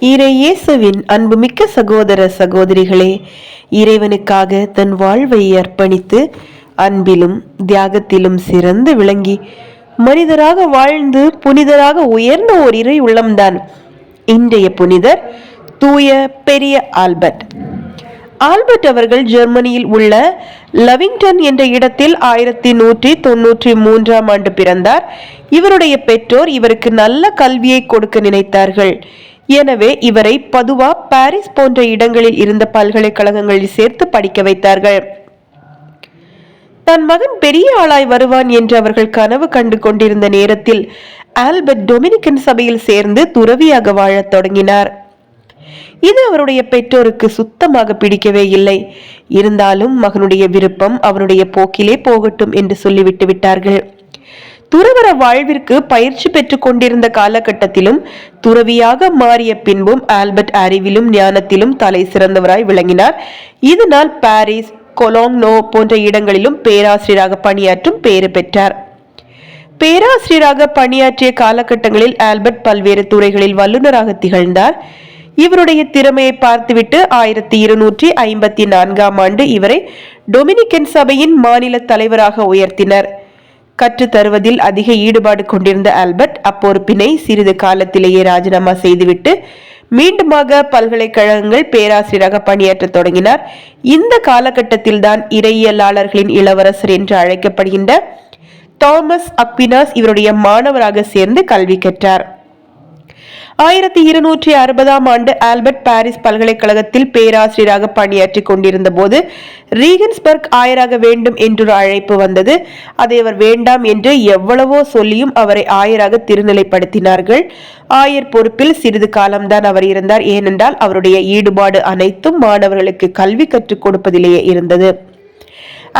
இறை இயேசுவின் அன்புமிக்க சகோதர சகோதரிகளே இறைவனுக்காக தன் வாழ்வை அர்ப்பணித்து அன்பிலும் தியாகத்திலும் சிறந்து விளங்கி மனிதராக வாழ்ந்து புனிதராக உயர்ந்த ஓர் இறை உள்ளம்தான் இன்றைய புனிதர் தூய பெரிய ஆல்பர்ட். ஆல்பர்ட் அவர்கள் ஜெர்மனியில் உள்ள லவிங்டன் என்ற இடத்தில் ஆயிரத்தி நூற்றி தொன்னூற்றி மூன்றாம் ஆண்டு பிறந்தார். இவருடைய பெற்றோர் இவருக்கு நல்ல கல்வியை கொடுக்க நினைத்தார்கள். எனவே இவரை பதுவா பாரிஸ் போன்ற இடங்களில் இருந்த பல்கலைக்கழகங்களில் சேர்த்து படிக்க வைத்தார்கள். தன் மகன் பெரிய ஆளாய் வருவான் என்று அவர்கள் கனவு கண்டு கொண்டிருந்த நேரத்தில் ஆல்பர்ட் டொமினிக்கன் சபையில் சேர்ந்து துறவியாக வாழத் தொடங்கினார். இது அவருடைய பெற்றோருக்கு சுத்தமாக பிடிக்கவே இல்லை. இருந்தாலும் மகனுடைய விருப்பம் அவனுடைய போக்கிலே போகட்டும் என்று சொல்லிவிட்டு விட்டார்கள். துறவர வாழ்விற்கு பயிற்சி பெற்றுக் கொண்டிருந்த காலகட்டத்திலும் துறவியாக மாறிய பின்பும் ஆல்பர்ட் அறிவிலும் ஞானத்திலும் தலை சிறந்தவராய் விளங்கினார். இதனால் பாரிஸ் கொலோங்னோ போன்ற இடங்களிலும் பேராசிரியராக பணியாற்றும் பேறு பெற்றார். பேராசிரியராக பணியாற்றிய காலகட்டங்களில் ஆல்பர்ட் பல்வேறு துறைகளில் வல்லுநராக திகழ்ந்தார். இவருடைய திறமையை பார்த்துவிட்டு ஆயிரத்தி இருநூற்றி ஐம்பத்தி நான்காம் ஆண்டு இவரை டொமினிக்கன் சபையின் மாநில தலைவராக உயர்த்தினர். கற்றுத் தருவதில் அதிக ஈடுபாடு கொண்டிருந்த ஆல்பர்ட் அப்பொறுப்பினை சிறிது காலத்திலேயே ராஜினாமா செய்துவிட்டு மீண்டுமாக பல்கலைக்கழகங்கள் பேராசிரியராக பணியாற்ற தொடங்கினார். இந்த காலகட்டத்தில் தான் இறையியலாளர்களின் இளவரசர் என்று அழைக்கப்படுகின்ற தாமஸ் அக்வினாஸ் இவருடைய மாணவராக சேர்ந்து கல்வி கற்றார். ஆயிரத்தி இருநூற்றி அறுபதாம் ஆண்டு ஆல்பர்ட் பாரிஸ் பல்கலைக்கழகத்தில் பேராசிரியராக பணியாற்றி கொண்டிருந்த போது ரீகன்ஸ்பர்க் ஆயராக வேண்டும் என்றொரு அழைப்பு வந்தது. அதை அவர் வேண்டாம் என்று எவ்வளவோ சொல்லியும் அவரை ஆயராக திருநிலைப்படுத்தினார்கள். ஆயர் பொறுப்பில் சிறிது காலம்தான் அவர் இருந்தார். ஏனென்றால் அவருடைய ஈடுபாடு அனைத்தும் மாணவர்களுக்கு கல்வி கற்றுக் கொடுப்பதிலேயே இருந்தது.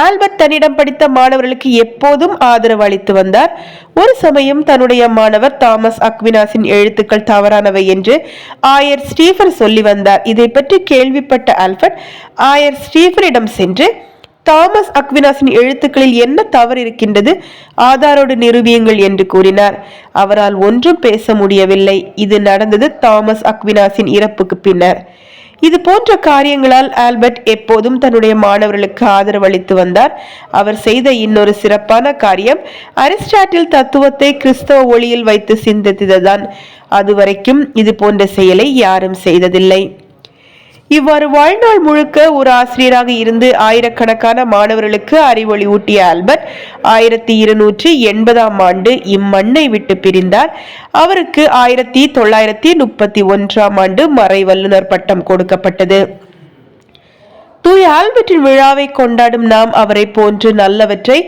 ஆல்பர்ட் தன்னிடம் படித்த மாணவர்களுக்கு எப்போதும் ஆதரவு அளித்து வந்தார். ஒரு சமயம் தன்னுடைய மாணவர் தாமஸ் அக்வினாஸின் எழுத்துக்கள் தவறானவை என்று ஆயர் ஸ்டீஃபர் சொல்லி வந்தார். இதை பற்றி கேள்விப்பட்ட ஆல்பர்ட் ஆயர் ஸ்டீஃபரிடம் சென்று தாமஸ் அக்வினாஸின் எழுத்துக்களில் என்ன தவறு இருக்கின்றது? ஆதாரோடு நிரூபியுங்கள் என்று கூறினார். அவரால் ஒன்றும் பேச முடியவில்லை. இது நடந்தது தாமஸ் அக்வினாஸின் இறப்புக்கு பின்னர். இது போன்ற காரியங்களால் ஆல்பர்ட் எப்போதும் தன்னுடைய மாணவர்களுக்கு ஆதரவு அளித்து வந்தார். அவர் செய்த இன்னொரு சிறப்பான காரியம் அரிஸ்டாட்டில் தத்துவத்தை கிறிஸ்தவ ஒளியில் வைத்து சிந்தித்ததுதான். அதுவரைக்கும் இது போன்ற செயலை யாரும் செய்ததில்லை. இவ்வாறு வாழ்நாள் முழுக்க ஒரு ஆசிரியராக இருந்து ஆயிரக்கணக்கான மாணவர்களுக்கு அறிவொளி ஊட்டிய ஆல்பர்ட் ஆயிரத்தி இருநூற்றி எண்பதாம் ஆண்டு இம்மண்ணை விட்டு பிரிந்தார். அவருக்கு ஆயிரத்தி தொள்ளாயிரத்தி முப்பத்தி ஒன்றாம் ஆண்டு மறை வல்லுநர் பட்டம் கொடுக்கப்பட்டது. தூய ஆல்பர்ட்டின் விழாவை கொண்டாடும் நாம் அவரை போன்று நல்லவற்றை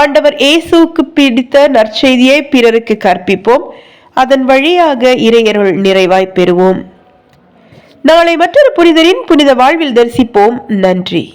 ஆண்டவர் இயேசுவுக்கு பிடித்த நற்செய்தியை பிறருக்கு கற்பிப்போம். அதன் வழியாக இறையருள் நிறைவாய் பெறுவோம். நாளை மற்றொரு புனிதரின் புனித வாழ்வில் தரிசிப்போம். நன்றி.